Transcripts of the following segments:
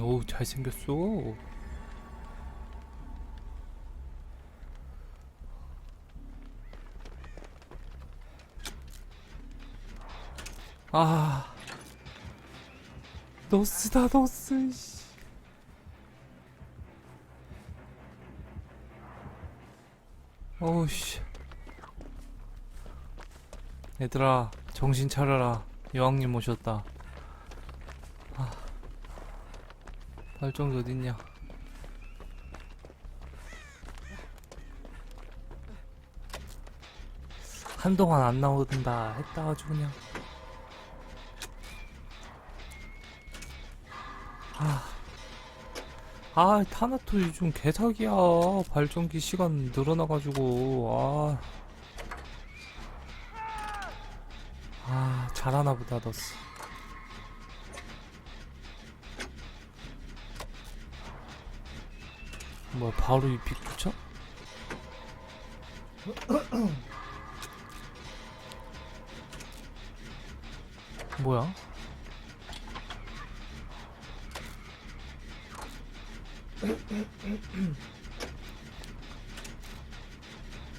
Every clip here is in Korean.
오 잘생겼어. 아 노스다 노스 씨. 어우씨. 얘들아 정신 차려라. 여왕님 오셨다 아, 발정기 어딨냐? 한동안 안 나오던다 했다 아주 그냥. 아, 아 타나토 요즘 개사기야. 발전기 시간 늘어나가지고. 아, 아 잘하나 보다 너스 뭐야 바로 이 빅부쳐? 뭐야?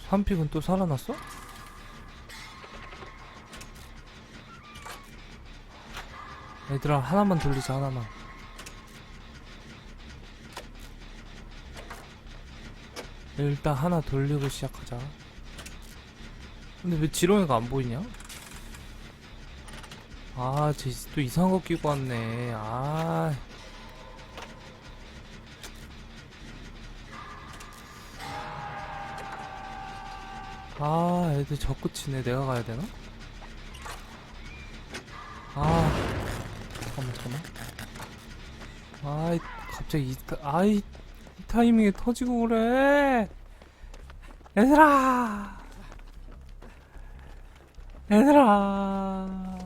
삼픽은 또 살아났어? 얘들아 하나만 돌리자 하나만 일단 하나 돌리고 시작하자 근데 왜 지렁이가 안 보이냐? 아, 쟤또 이상한 거 끼고 왔네. 아. 아, 애들 적끝이네. 내가 가야 되나? 아, 잠깐만, 잠깐만. 아이, 갑자기 이, 타- 아이, 이 타이밍에 터지고 그래. 얘들아! 얘들아!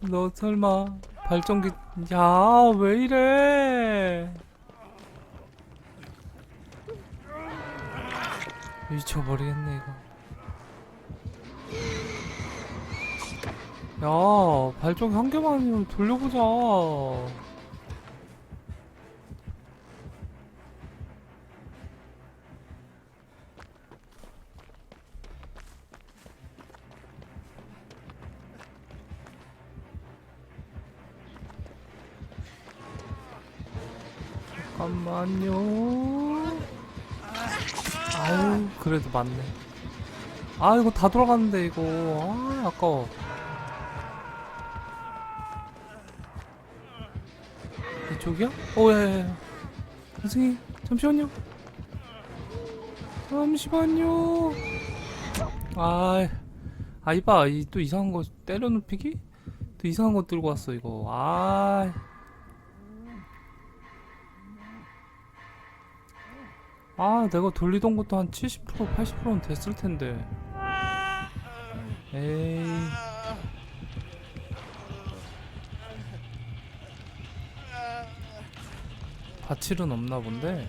너 설마 발전기, 야, 왜 이래? 미쳐버리겠네, 이거. 야, 발전기 한 개만 돌려보자. 잠깐만요. 아유, 그래도 맞네. 아, 이거 다 돌아갔는데, 이거. 아, 아까워. 이쪽이야? 오, 야, 야, 야. 선생님, 잠시만요. 잠시만요. 아, 아, 이봐. 이, 또 이상한 거 때려 눕히기? 또 이상한 거 들고 왔어, 이거. 아. 아, 내가 돌리던 것도 한 70%, 80%는 됐을 텐데. 에이. 바칠은 없나 본데.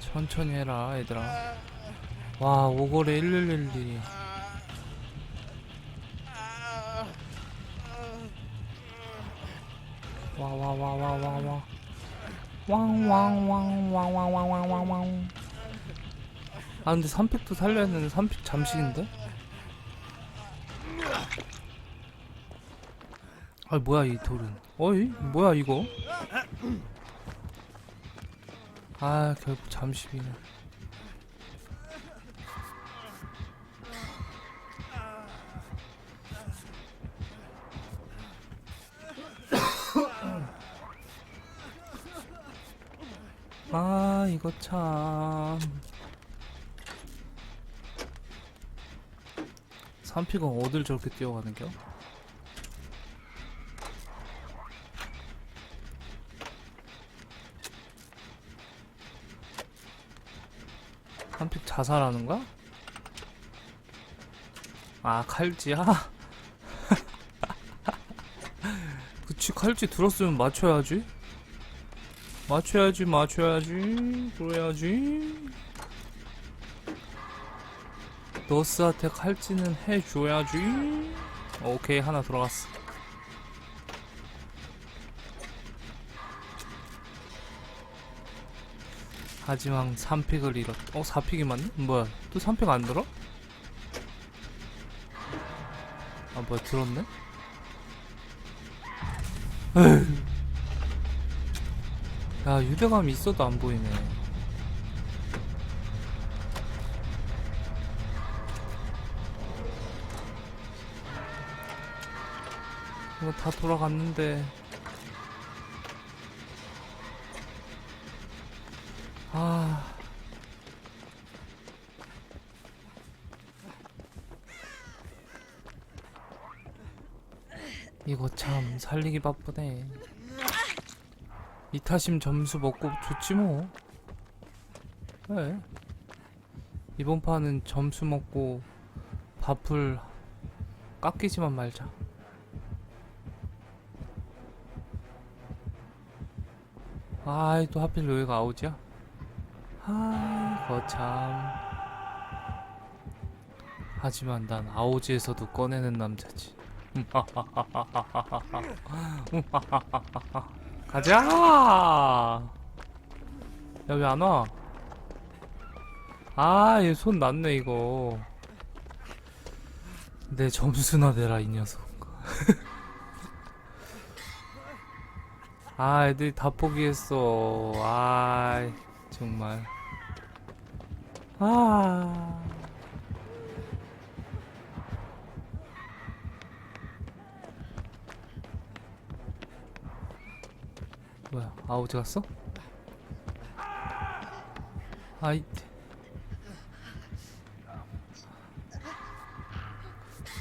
천천히 해라, 얘들아. 와, 오거래 1111이. 와, 와, 와, 와, 와, 와. 왕왕왕왕왕왕왕왕왕. 아 근데 3픽도 살려야 되는 3픽 잠식인데? 아 뭐야 이 돌은. 어이 뭐야 이거? 아 결국 잠식이네 아 이거 참 삼피가 어딜 저렇게 뛰어가는겨? 삼피 자살하는 거야? 아 칼지야? 그치 칼지 들었으면 맞춰야지 맞춰야지 맞춰야지 그래야지 너스한테 칼지는 해줘야지 오케이 하나 들어갔어 하지만 3픽을 잃었다 어? 4픽이 맞네? 뭐야 또 3픽 안 들어? 아 뭐야 들었네? 에휴 야 유대감이 있어도 안 보이네. 이거 다 돌아갔는데. 아. 이거 참 살리기 바쁘네 이타심 점수 먹고 좋지 뭐. 그래 이번 판은 점수 먹고 밥을 깎이지만 말자. 아이 또 하필 여기가 아웃이야? 아이 거참. 하지만 난 아오지에서도 꺼내는 남자지 가자. 야 왜 안 와? 아 얘 손 났네 이거. 내 점수나 내라 이 녀석. 아 애들이 다 포기했어. 아 정말. 아 뭐야? 아 어디 갔어? 아이.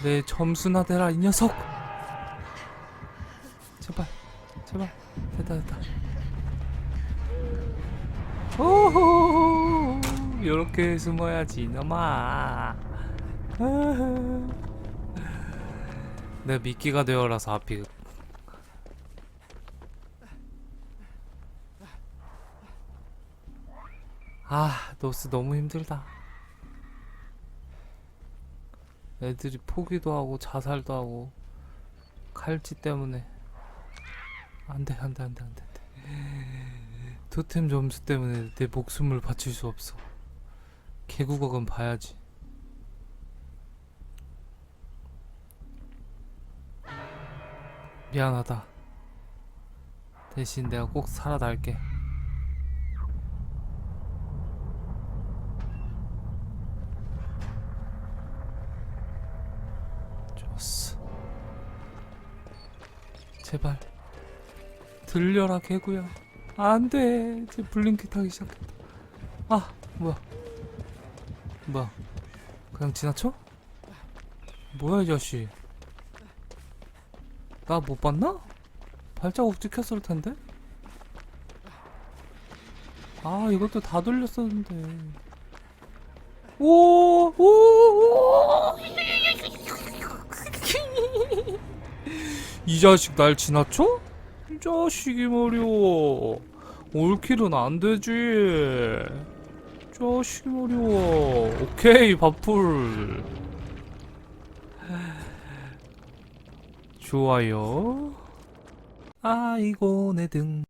내 점수나 대라 이 녀석! 제발 제발. 됐다 됐다. 오호! 요렇게 숨어야지 이놈아 내 미끼가 되어라서 앞이 아 노스 너무 힘들다. 애들이 포기도 하고 자살도 하고 칼찌 때문에. 안돼 안돼 안돼 안돼 토템 점수 때문에 내 목숨을 바칠 수 없어. 개국어은 봐야지. 미안하다. 대신 내가 꼭 살아날게 좋았어. 제발 들려라 개구야. 안돼. 이제 블링킷 하기 시작했다. 아 뭐야? 뭐야? 그냥 지나쳐? 뭐야 이 자식? 나 못 봤나? 발자국 찍혔을 텐데? 아 이것도 다 돌렸었는데. 오오오 이 자식 날 지나쳐? 이 자식이 말이야 올킬은 안 되지. 자식이 말이야 오케이 밥풀. 좋아요. 아이고 내 등